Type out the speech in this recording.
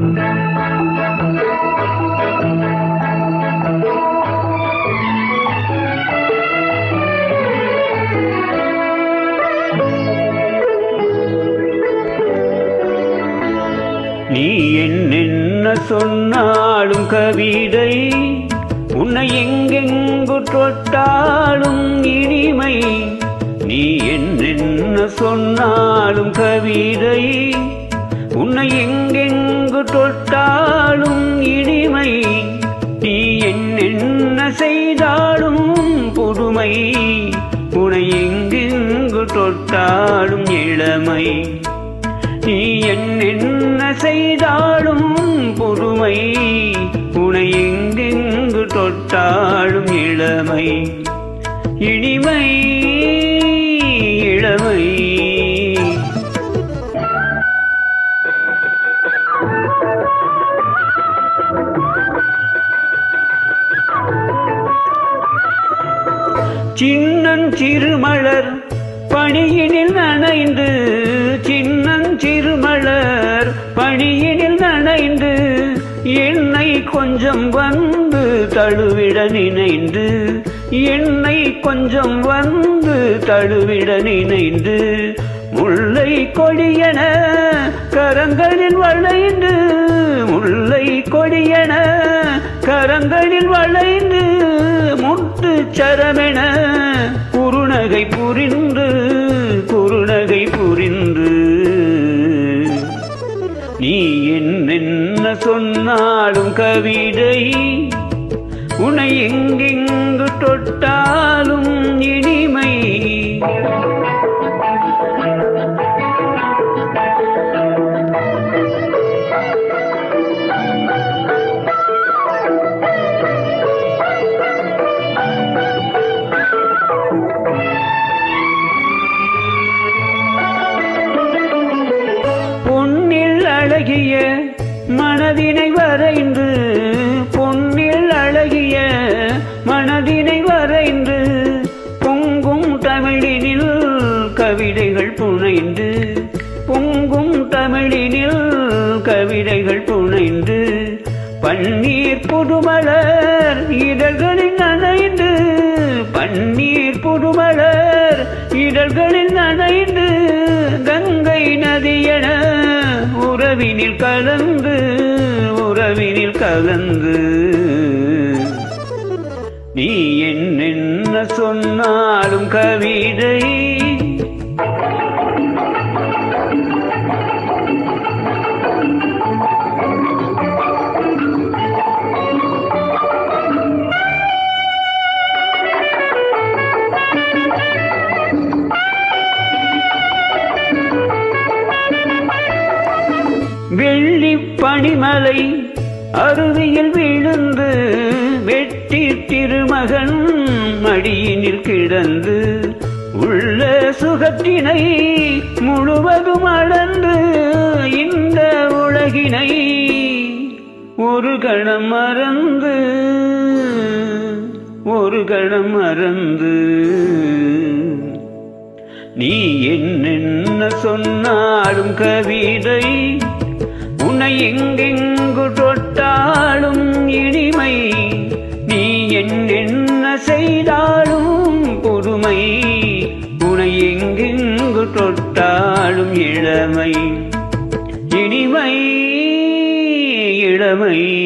நீ என்னென்ன சொன்னாலும் கவிதை உன்னை எங்கெங்கு தொட்டாலும் இனிமை. நீ என்னென்ன சொன்னாலும் கவிதை உன்னை எங்க தொட்டாலும் இனிமை. நீ என்னென்ன செய்தாலும் புதுமை உனை எங்கெங்கு தொட்டாலும் இளமை. நீ என்னென்ன செய்தாலும் புதுமை உனை எங்கெங்கு தொட்டாலும் இளமை. இனிமை சின்னஞ்சிறுமலர் பணியினில் நனைந்து சின்னஞ்சிறுமலர் பணியினில் நனைந்து என்னை கொஞ்சம் வந்து தழுவிட நினைந்து என்னை கொஞ்சம் வந்து தழுவிட நினைந்து முல்லை கொடியன கரங்களில் வளைந்து முல்லை கொடியன கரங்களில் வளை முட்டு சரமென குறுநகை புரிந்து குறுநகை புரிந்து. நீ என்னென்ன சொன்னாலும் கவிதை உன்னை எங்கெங்கு தொட்டாலும் இனிமை. அழகிய மனதினை வரைந்து பொன்னில் அழகிய மனதினை வரைந்து பொங்கும் தமிழினில் கவிதைகள் புனைந்து பொங்கும் தமிழினில் கவிதைகள் புனைந்து பன்னீர் புதுமலர் இதழ்களில் நனைந்து பன்னீர் புதுமலர் இதழ்களில் உறவினில் கலந்து உறவினில் கலந்து. நீ என்ன சொன்னாலும் கவிதை வெள்ளி பனிமலை அருவியில் விழுந்து வெட்டி திருமகன் மடியினில் கிடந்து உள்ள சுகத்தினை முழுவதும் அளந்து இந்த உலகினை ஒரு கணம் மறந்து ஒரு கணம் மறந்து. நீ என்னென்ன சொன்னாலும் கவிதை உன்னை எங்கெங்கு தொட்டாலும் இனிமை. நீ என்னென்ன செய்தாலும் பொறுமை. உன்னை எங்கெங்கு தொட்டாலும் இளமை. இனிமை இளமை.